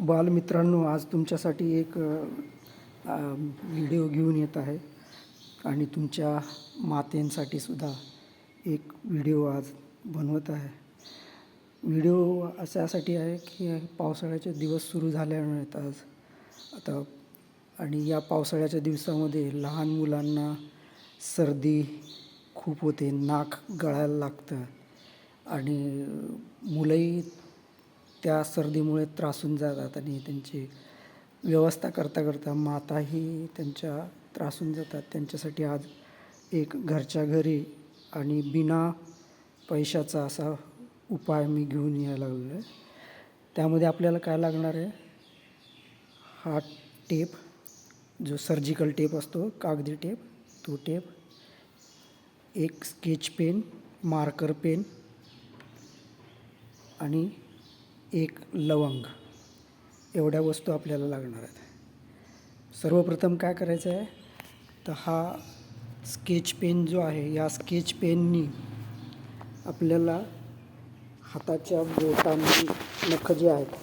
बालमित्रांनो आज तुमच्यासाठी एक व्हिडिओ घेऊन येत आहे. आणि तुमच्या मातेंसाठी सुद्धा एक व्हिडिओ आज बनवत आहे. व्हिडिओ अशासाठी आहे की पावसाळ्याचे दिवस सुरू झाल्यामुळे आहेत आज आता आणि या पावसाळ्याच्या दिवसामध्ये लहान मुलांना सर्दी खूप होते नाक गळायला लागतं. आणि मुलंही त्या सर्दीमुळे त्रासून जातात आणि त्यांची व्यवस्था करता करता माताही त्यांच्या त्रासून जातात. त्यांच्यासाठी आज एक घरच्या घरी आणि बिना पैशाचा असा उपाय मी घेऊन यायला लागलो आहे त्यामध्ये आपल्याला काय लागणार आहे? हा टेप जो सर्जिकल टेप असतो कागदी टेप तो टेप एक स्केच पेन मार्कर पेन आणि एक लवंग एवढ्या वस्तू आपल्याला लागणार आहेत. सर्वप्रथम काय करायचं आहे? तर हा स्केच पेन जो आहे या स्केच पेननी आपल्याला हाताच्या बोटांनी नखं जे आहेत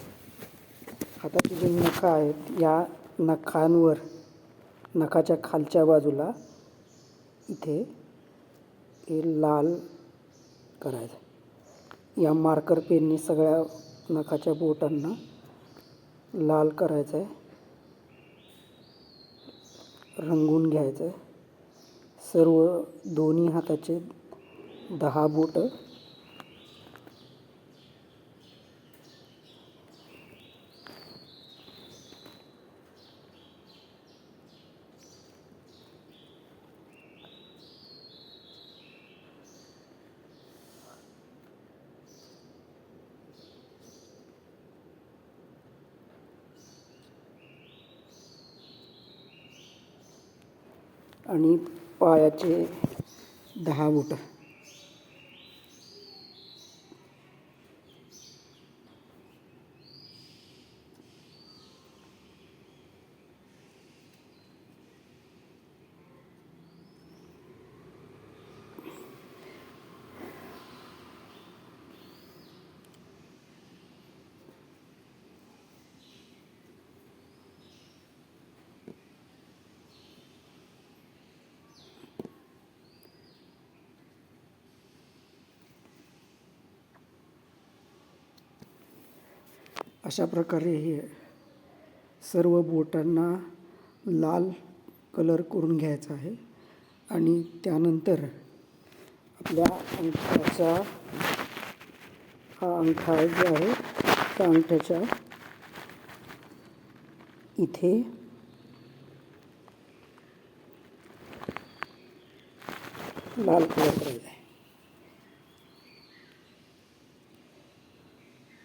हाताचे जे नखं आहेत या नखांवर नखाच्या खालच्या बाजूला इथे हे लाल करायचं. या मार्कर पेनने सगळ्या नखाच्या बोटांना लाल करायचं आहे रंगून घ्यायचं आहे सर्व दोन्ही हाताचे दहा बोटं आणि पायाचे दहा बोटं. अशा प्रकारे हे सर्व बोटांना लाल कलर करून घ्यायचा आहे. आणि त्यानंतर आपल्या अंगठ्याचा हा अंगठा जो आहे त्या अंगठ्याच्या इथे लाल कलर करायचा आहे.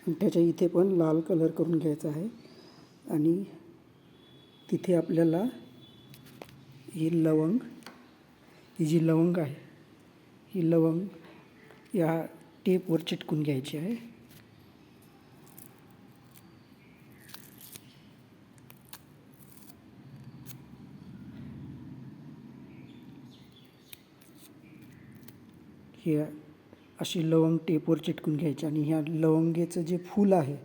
अंगठ्याच्या इथे पण लाल कलर करून घ्यायचा आहे. आणि तिथे आपल्याला ही लवंग ही जी लवंग आहे ही लवंग या टेपवर चिटकून घ्यायची आहे. ही अशी लवंग टेपवर चिटकून घ्यायची आणि ह्या लवंगेचं जे फूल आहे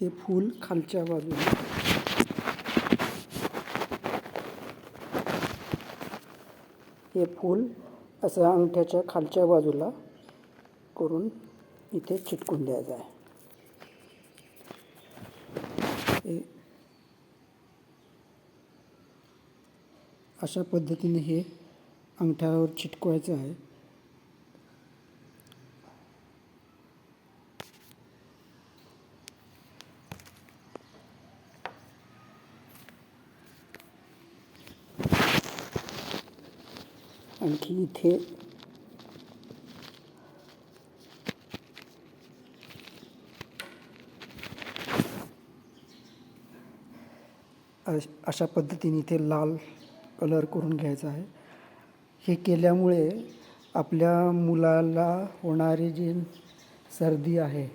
ते फूल खालच्या बाजूला हे फूल असं अंगठ्याच्या खालच्या बाजूला करून इथे चिटकून द्यायचं आहे. हे अशा पद्धतीने हे अंगठ्यावर चिटकवायचं आहे. आणखी इथे. अश- अशा पद्धतीने इथे लाल कलर करून घ्यायचा आहे. हे केल्यामुळे आपल्या मुलाला होणारी जी सर्दी आहे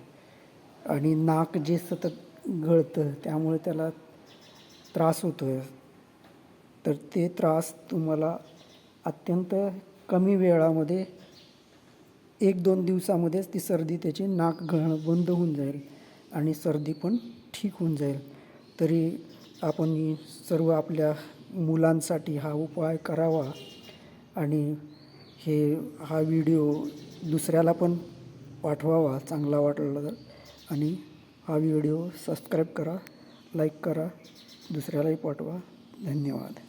आणि नाक जे सतत गळतं त्यामुळे त्याला त्रास होतो आहे तर ते त्रास तुम्हाला अत्यंत कमी वेळामध्ये एक दोन दिवसामध्येच ती सर्दी त्याची नाक गळणं बंद होऊन जाईल आणि सर्दी पण ठीक होऊन जाईल. तरी आपण सर्व आपल्या मुलांसाठी हा उपाय करावा आणि हे हा व्हिडिओ दुसऱ्याला पण पाठवावा चांगला वाटला तर. आणि हा व्हिडिओ सबस्क्राईब करा लाईक करा दुसऱ्यालाही पाठवा. धन्यवाद.